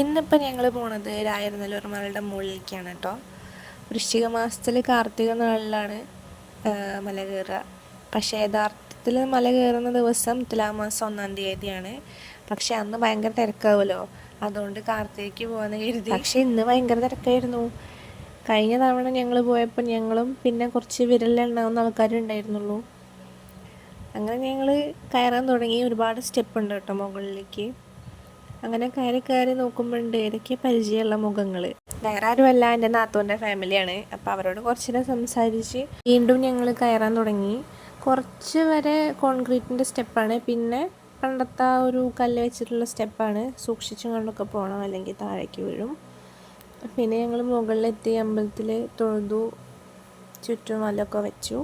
ഇന്നിപ്പോൾ ഞങ്ങൾ പോണത് രായർനെല്ലൂർ മലയുടെ മുകളിലേക്കാണ് കേട്ടോ. വൃശ്ചിക മാസത്തിൽ കാർത്തിക നാളിലാണ് മല കയറുക. പക്ഷേ യഥാർത്ഥത്തിൽ മല കയറുന്ന ദിവസം തുലാമാസം ഒന്നാം തീയതിയാണ്. പക്ഷെ അന്ന് ഭയങ്കര തിരക്കാവുമല്ലോ അതുകൊണ്ട് കാർത്തികയ്ക്ക് പോകാൻ കരുതി. പക്ഷേ ഇന്ന് ഭയങ്കര തിരക്കായിരുന്നു. കഴിഞ്ഞ തവണ ഞങ്ങൾ പോയപ്പോൾ ഞങ്ങളും പിന്നെ കുറച്ച് വിരലിലുണ്ടാവുന്ന ആൾക്കാരുണ്ടായിരുന്നുള്ളൂ അങ്ങനെ ഞങ്ങൾ കയറാൻ തുടങ്ങി. ഒരുപാട് സ്റ്റെപ്പ് ഉണ്ട് കേട്ടോ മുകളിലേക്ക്. അങ്ങനെ കയറി കയറി നോക്കുമ്പോഴുണ്ട് ഏതൊക്കെ പരിചയമുള്ള മുഖങ്ങൾ വേറെ ആരുമല്ല എന്റെ നാത്തൂന്റെ ഫാമിലിയാണ്. അപ്പോൾ അവരോട് കുറച്ച് നേരം സംസാരിച്ച് വീണ്ടും ഞങ്ങൾ കയറാൻ തുടങ്ങി. കുറച്ച് വരെ കോൺക്രീറ്റിന്റെ സ്റ്റെപ്പാണ്. പിന്നെ പണ്ടത്തെ ആ ഒരു കല്ല് വെച്ചിട്ടുള്ള സ്റ്റെപ്പാണ്. സൂക്ഷിച്ചും കണ്ടൊക്കെ പോകണം അല്ലെങ്കിൽ താഴേക്ക് വീഴും. പിന്നെ ഞങ്ങൾ മുകളിലെത്തി അമ്പലത്തിൽ തൊഴുതു ചുറ്റും വല്ലൊക്കെ വെച്ചു.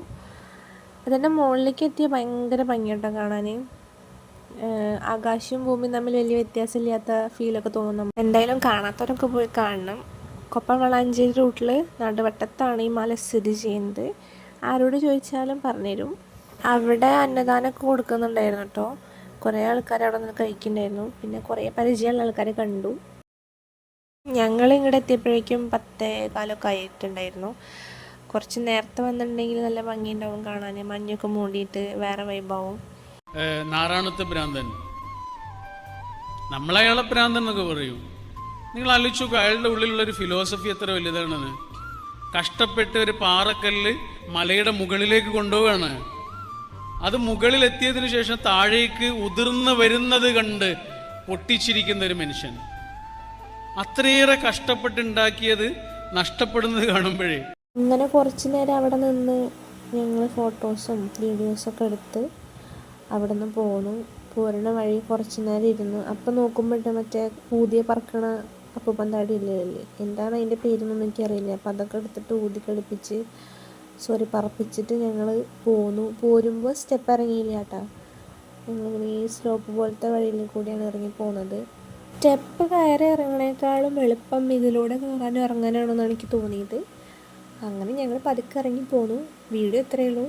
അതിന്റെ മുകളിലേക്ക് എത്തിയ ഭയങ്കര ഭംഗിയുണ്ടോ കാണാൻ ആകാശവും ഭൂമിയും തമ്മിൽ വലിയ വ്യത്യാസമില്ലാത്ത ഫീലൊക്കെ തോന്നും എന്തായാലും കാണാത്തവരൊക്കെ പോയി കാണണം. കൊപ്പം വളാഞ്ചേരി റൂട്ടിൽ നടുവട്ടത്താണ് ഈ മല സ്ഥിതി ചെയ്യുന്നത്. ആരോട് ചോദിച്ചാലും പറഞ്ഞുതരും. അവിടെ അന്നദാനമൊക്കെ കൊടുക്കുന്നുണ്ടായിരുന്നു കേട്ടോ. കുറേ ആൾക്കാർ അവിടെ നിന്ന് കഴിക്കുന്നുണ്ടായിരുന്നു. പിന്നെ കുറേ പരിചയമുള്ള ആൾക്കാരെ കണ്ടു. ഞങ്ങൾ ഇങ്ങോട്ട് എത്തിയപ്പോഴേക്കും പത്തേ കാലമൊക്കെ ആയിട്ടുണ്ടായിരുന്നു. കുറച്ച് നേരത്തെ വന്നിട്ടുണ്ടെങ്കിൽ നല്ല ഭംഗിയുണ്ടാവും കാണാൻ മഞ്ഞൊക്കെ മൂടിയിട്ട് വേറെ ഏഹ് നാറാണത്ത് ഭ്രാന്തൻ. നമ്മളയാളെ ഭ്രാന്തൻ എന്നൊക്കെ പറയും. നിങ്ങൾ ആലോചിച്ച് നോക്കുക അയാളുടെ ഉള്ളിലുള്ള ഒരു ഫിലോസഫി എത്ര വലുതാണെന്ന് കഷ്ടപ്പെട്ട് ഒരു പാറക്കല്ല് മലയുടെ മുകളിലേക്ക് കൊണ്ടുപോവാണ് അത് മുകളിലെത്തിയതിനു ശേഷം താഴേക്ക് ഉതിർന്ന് വരുന്നത് കണ്ട് പൊട്ടിച്ചിരിക്കുന്ന ഒരു മനുഷ്യൻ. അത്രയേറെ കഷ്ടപ്പെട്ടുണ്ടാക്കിയത് നഷ്ടപ്പെടുന്നത് കാണുമ്പോഴേ. അങ്ങനെ കുറച്ചു നേരം അവിടെ നിന്ന് ഞങ്ങൾ ഫോട്ടോസും വീഡിയോസൊക്കെ എടുത്ത് അവിടെ നിന്ന് പോന്നു. പോരണ വഴി കുറച്ച് നേരം ഇരുന്നു. അപ്പം നോക്കുമ്പോഴത്തെ മറ്റേ ഊതിയ പറക്കണ അപ്പൂപ്പന്താടി ഇല്ലേ? എന്താണ് അതിന്റെ പേരൊന്നും എനിക്കറിയില്ല. അപ്പം അതൊക്കെ എടുത്തിട്ട് ഊതി കളിപ്പിച്ച് സോറി പറപ്പിച്ചിട്ട് ഞങ്ങൾ പോന്നു. പോരുമ്പോൾ സ്റ്റെപ്പ് ഇറങ്ങിയില്ല കേട്ടോ ഞങ്ങളിങ്ങനെ ഈ സ്ലോപ്പ് പോലത്തെ വഴിയിൽ കൂടിയാണ് ഇറങ്ങി പോകുന്നത് സ്റ്റെപ്പ് കയറി ഇറങ്ങണേക്കാളും എളുപ്പം ഇതിലൂടെ കയറാനും ഇറങ്ങാനാണെന്നാണ് എനിക്ക് തോന്നിയത്. അങ്ങനെ ഞങ്ങൾ പതുക്കെ ഇറങ്ങി പോന്നു. വീഡിയോ ഇത്രയേ ഉള്ളൂ.